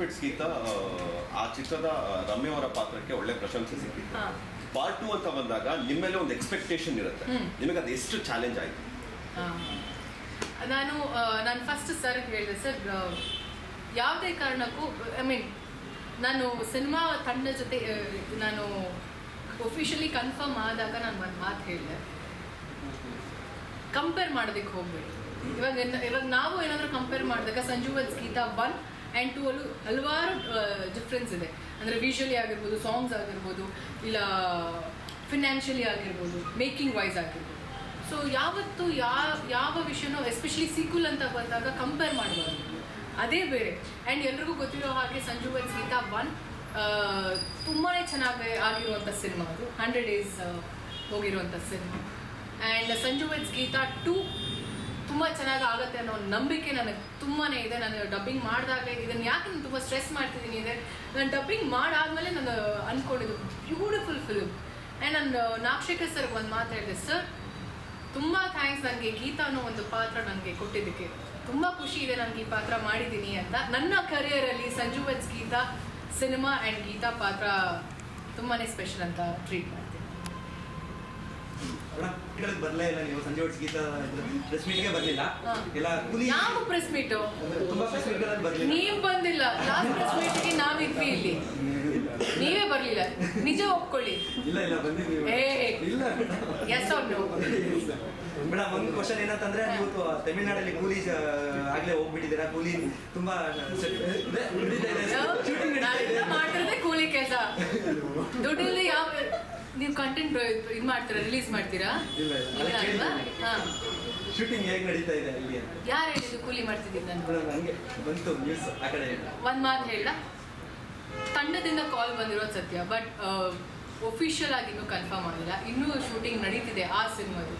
Bits ಗೀತ ಆ, ಚಿತ್ರದ ರಮ್ಯ ಅವರ ಪಾತ್ರಕ್ಕೆ ಒಳ್ಳೆ ಪ್ರಶಂಸೆ ಸಿಕ್ಕಿತ್ತು. ಪಾರ್ಟ್ ಟು ಅಂತ ಬಂದಾಗ ನಿಮ್ಮ ಮೇಲೆ ಒಂದು ಎಕ್ಸ್ಪೆಕ್ಟೇಷನ್ ಇರುತ್ತೆ. ನಿಮಗೆ ಅದು ಎಷ್ಟು ಚಾಲೆಂಜ್ ಆಯಿತು? ನಾನು ನಾನು ಫಸ್ಟ್ ಸರ್ ಹೇಳಿದೆ ಸರ್ ಯಾವುದೇ ಕಾರಣಕ್ಕೂ ಐ ಮೀನ್ ನಾನು ಸಿನಿಮಾ ತಂಡ ಜೊತೆ ನಾನು ಒಫಿಷಿಯಲಿ ಕನ್ಫರ್ಮ್ ಆದಾಗ ನಾನು ಒಂದು ಮಾತು ಹೇಳಿದೆ. ಕಂಪೇರ್ ಮಾಡೋದಕ್ಕೆ ಹೋಗ್ಬೇಡಿ. ಇವಾಗ ಇವಾಗ ನಾವು ಏನಾದರೂ ಕಂಪೇರ್ ಮಾಡಿದಾಗ Sanju Geetha one and two ಅಲ್ಲೂ ಹಲವಾರು ಡಿಫ್ರೆನ್ಸ್ ಇದೆ. ಅಂದರೆ ವಿಜುವಲಿ ಆಗಿರ್ಬೋದು ಸಾಂಗ್ಸ್ ಆಗಿರ್ಬೋದು, ಇಲ್ಲ ಫಿನಾನ್ಷಿಯಲಿ ಆಗಿರ್ಬೋದು ಮೇಕಿಂಗ್ ವೈಸ್ ಆಗಿರ್ಬೋದು. ಸೊ ಯಾವತ್ತು ಯಾವ ಯಾವ ವಿಷಯನೂ ಎಸ್ಪೆಷಲಿ ಸೀಕ್ವಲ್ ಅಂತ ಬಂದಾಗ ಕಂಪೇರ್ ಮಾಡಬಾರ್ದು. ಅದೇ ಬೇರೆ. ಆ್ಯಂಡ್ ಎಲ್ರಿಗೂ ಗೊತ್ತಿರೋ ಹಾಗೆ ಸಂಜು ಬನ್ ಗೀತಾ ಒನ್ ತುಂಬಾ ಚೆನ್ನಾಗಿ ಆಗಿರುವಂಥ ಸಿನಿಮಾ ಅದು. ಹಂಡ್ರೆಡ್ ಡೇಸ್ ಹೋಗಿರುವಂಥ cinema and Sanju weds Geetha two ಚೆನ್ನಾಗಿ ಆಗುತ್ತೆ ಅನ್ನೋ ಒಂದು ನಂಬಿಕೆ ನನಗೆ ತುಂಬಾ ಇದೆ. ನಾನು ಡಬ್ಬಿಂಗ್ ಮಾಡಿದಾಗ ಇದನ್ನ ಯಾಕೆ ನಾನು ತುಂಬ ಸ್ಟ್ರೆಸ್ ಮಾಡ್ತಿದ್ದೀನಿ ಅಂದರೆ, ನಾನು ಡಬ್ಬಿಂಗ್ ಮಾಡಾದ್ಮೇಲೆ ನಾನು ಅಂದ್ಕೊಂಡಿದ್ದು ಬ್ಯೂಟಿಫುಲ್ ಫಿಲ್ಮ್ ಆ್ಯಂಡ್ ನಾನು ನಾಕ್ಷೇಕರ್ ಸರ್ ಒಂದು ಮಾತು ಹೇಳಿದೆ ಸರ್ ತುಂಬ ಥ್ಯಾಂಕ್ಸ್ ನನಗೆ ಗೀತಾ ಅನ್ನೋ ಒಂದು ಪಾತ್ರ ನನಗೆ ಕೊಟ್ಟಿದ್ದಕ್ಕೆ. ತುಂಬ ಖುಷಿ ಇದೆ ನನಗೆ ಈ ಪಾತ್ರ ಮಾಡಿದ್ದೀನಿ ಅಂತ. ನನ್ನ ಕರಿಯರಲ್ಲಿ Sanju weds Geetha cinema and Geetha ಪಾತ್ರ ತುಂಬಾ ಸ್ಪೆಷಲ್ ಅಂತ ಟ್ರೀಟ್ ಮಾಡ್ತೀನಿ. ಗಳಿಗೆ ಬರ್ಲೇ ಇಲ್ಲ ನೀವು ಸಂಜೆ ಹೊಡ್ಸ್ ಗೀತಾ ಪ್ರೆಸ್ ಮೀಟ್ಗೆ ಬರಲಿಲ್ಲ. ಹಾ. ಎಲ್ಲ ಕೂಲಿ ಯಾವ ಪ್ರೆಸ್ ಮೀಟ್ ತುಂಬಾ ಪ್ರೆಸ್ ಮೀಟ್ ಬರಲಿಲ್ಲ. ನೀವ್ ಬಂದಿಲ್ಲ. ಲಾಸ್ಟ್ ಪ್ರೆಸ್ ಮೀಟ್ಗೆ ಇದ್ವಿ ಇಲ್ಲಿ. ನೀವೇ ಬರಲಿಲ್ಲ. ನಿಜ ಒಪ್ಕೊಳ್ಳಿ. ಇಲ್ಲ ಇಲ್ಲ ಬಂದಿದ್ದೀವಿ ಏ ಇಲ್ಲ. ಎಸ್ ಆರ್ ನೋ ಮೇಡಮ್ ಒಂದು ಕ್ವಶನ್ ಏನಂತಂದ್ರೆ ನೀವು ತಮಿಳ್ನಾಡಲ್ಲಿ ಕೂಲಿ ಆಗ್ಲೇ ಹೋಗ್ಬಿಟ್ಟಿದ್ದೀರಾ? ಕೂಲಿ ತುಂಬಾ ಮಾಡ್ತಿರೋದೇ ಕೂಲಿ ಕೆಲಸ. ಯಾವ ನೀವು ಕಂಟೆಂಟ್ ಇದು ಮಾಡ್ತೀರಾ ರಿಲೀಸ್ ಮಾಡ್ತೀರಾ? ಇಲ್ಲ, ಇಲ್ಲ. ಹಾ. ಶೂಟಿಂಗ್ ಹೇಗ್ ನಡೀತಾ ಇದೆ ಅಲ್ಲಿ ಅಂತ. ಯಾರು ಹೇಳಿದ್ದು ಕೂಲಿ ಮಾಡ್ತಿದ್ದೀನಿ ನಾನು ಮೇಡಮ್ ಹಂಗೆ ಬಂತು ನ್ಯೂಸ್ ಆ ಕಡೆ ಒಂದು ಮಾತು ಹೇಳ ತಂಡದಿಂದ ಕಾಲ್ ಬಂದಿರೋದು ಸತ್ಯ ಬಟ್ ಒಫಿಷಿಯಲ್ ಆಗಿ ಇನ್ನೂ ಕನ್ಫರ್ಮ್ ಆಗಿಲ್ಲ. ಇನ್ನೂ ಶೂಟಿಂಗ್ ನಡೀತಿದೆ ಆ ಸಿನಿಮಾದು.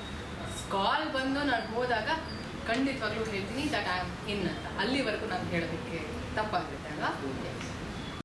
ಕಾಲ್ ಬಂದು ನಾನು ಹೋದಾಗ ಖಂಡಿತವಾಗ್ಲೂ ಹೇಳ್ತೀನಿ ದಟ್ ಐ ಆಮ್ ಇನ್ ಅಂತ. ಅಲ್ಲಿವರೆಗೂ ನಾನು ಹೇಳೋದಕ್ಕೆ ತಪ್ಪಾಗುತ್ತೆ ಅಲ್ವಾ?